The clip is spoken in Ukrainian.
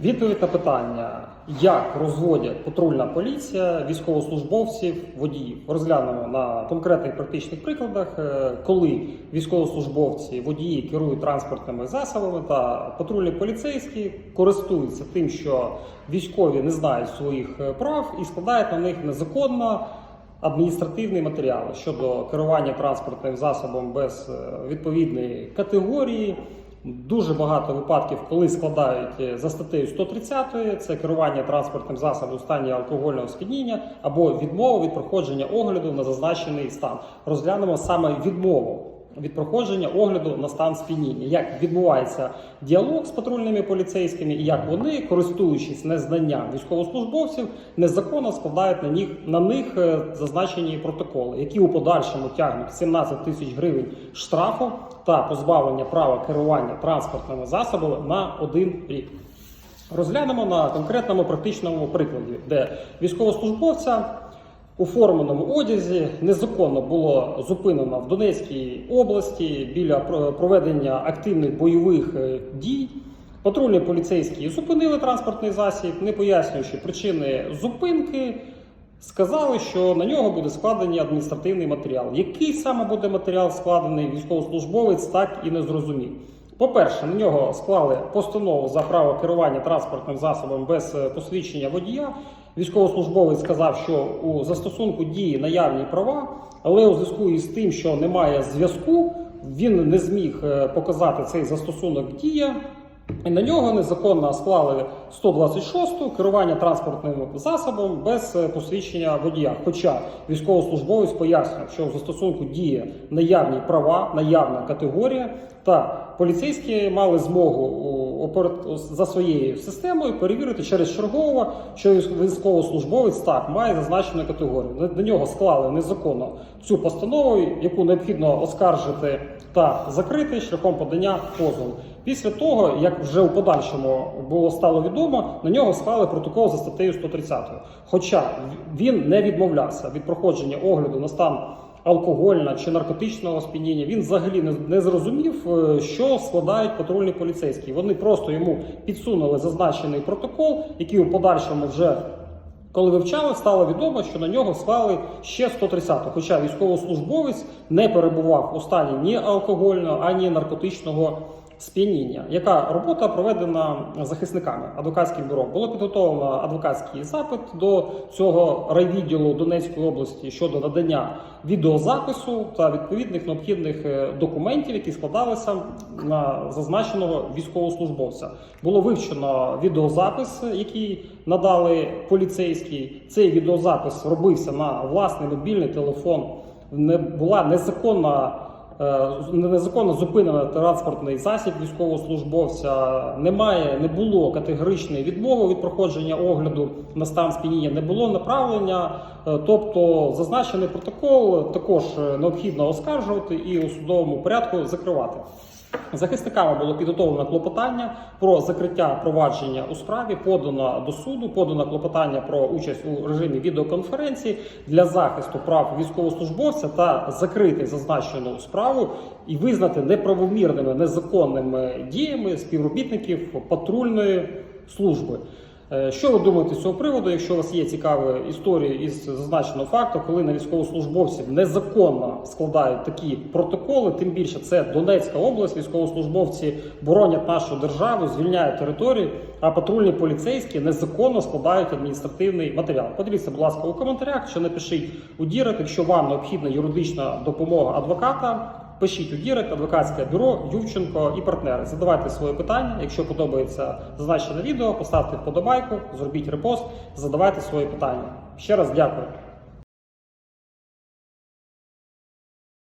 Відповідь на питання, як розводять патрульна поліція військовослужбовців водіїв. Розглянемо на конкретних практичних прикладах, е, коли військовослужбовці водії керують транспортними засобами та патрульні поліцейські користуються тим, що військові не знають своїх е, прав і складають на них незаконно адміністративні матеріали щодо керування транспортним засобом без е, відповідної категорії. Дуже багато випадків, коли складають е, за статтею 130, це керування транспортним засобом у стані алкогольного сп'яніння або відмова від проходження огляду на зазначений стан. Розглянемо саме відмову від проходження огляду на стан сп'яніння, як відбувається діалог з патрульними поліцейськими, і як вони, користуючись незнанням військовослужбовців, незаконно складають на них на них е, зазначені протоколи, які у подальшому тягнуть 17 тисяч гривень штрафу та позбавлення права керування транспортними засобами на один рік. Розглянемо на конкретному практичному прикладі, де військовослужбовця у форменому одязі незаконно було зупинено в Донецькій області біля проведення активних бойових е, дій. Патрульні поліцейські зупинили транспортний засіб, не пояснюючи причини зупинки. Сказали, що на нього буде складений адміністративний матеріал. Який саме буде матеріал складений військовослужбовець, так і не зрозумів. По-перше, на нього склали постанову за право керування транспортним засобом без е, посвідчення водія. Військовослужбовець сказав, що у застосунку дії наявні права, але у зв'язку із тим, що немає зв'язку, він не зміг е, показати цей застосунок дія. І на нього незаконно склали 126-ту керування транспортним засобом без е, посвідчення водія. Хоча військовослужбовець пояснював, що в застосунку діє наявні права, наявна категорія, та поліцейські мали змогу у, за своєю системою перевірити через чергового, що військовослужбовець так має зазначену категорію. На нього склали незаконно цю постанову, яку необхідно оскаржити та закрити шляхом подання позову. Після того, як вже у подальшому було стало відомо, на нього склали протокол за статтею 130. Хоча він не відмовлявся від проходження огляду на стан алкогольного чи наркотичного сп'яніння, він взагалі не, не зрозумів, е, що складають патрульні поліцейські. Вони просто йому підсунули зазначений протокол, який у подальшому вже коли вивчали, стало відомо, що на нього склали ще 130 хоча військовослужбовець не перебував у стані ні алкогольного, ані наркотичного сп'яніння. Яка робота проведена захисниками адвокатським бюро? Було підготовлено адвокатський запит до цього райвідділу Донецької області щодо надання відеозапису та відповідних необхідних е, документів, які складалися на зазначеного військовослужбовця. Було вивчено відеозапис, який надали поліцейські. Цей відеозапис робився на власний мобільний телефон. Не була незаконна. Е, Незаконно зупинено транспортний засіб військовослужбовця. Немає, не було категоричної відмови від проходження огляду на стан сп'яніння, не було направлення. Е, Тобто зазначений протокол також е, необхідно оскаржувати і у судовому порядку закривати. Захисниками було підготовлено клопотання про закриття провадження у справі, подано до суду, подано клопотання про участь у режимі відеоконференції для захисту прав військовослужбовця та закрити зазначену справу і визнати неправомірними незаконними діями співробітників патрульної служби. Е, Що ви думаєте з цього приводу? Якщо у вас є цікаві історії із зазначеного факту, коли на військовослужбовців незаконно складають такі протоколи, тим більше це Донецька область, військовослужбовці боронять нашу державу, звільняють територію, а патрульні поліцейські незаконно складають адміністративний матеріал. Подивіться, будь ласка, у коментарях, чи напишіть у Дірект, якщо вам необхідна юридична допомога адвоката. Пишіть у Дірект, адвокатське бюро, Ювченко і партнери. Задавайте свої питання. Якщо подобається зазначене відео, поставте вподобайку, зробіть репост, задавайте свої питання. Ще раз дякую.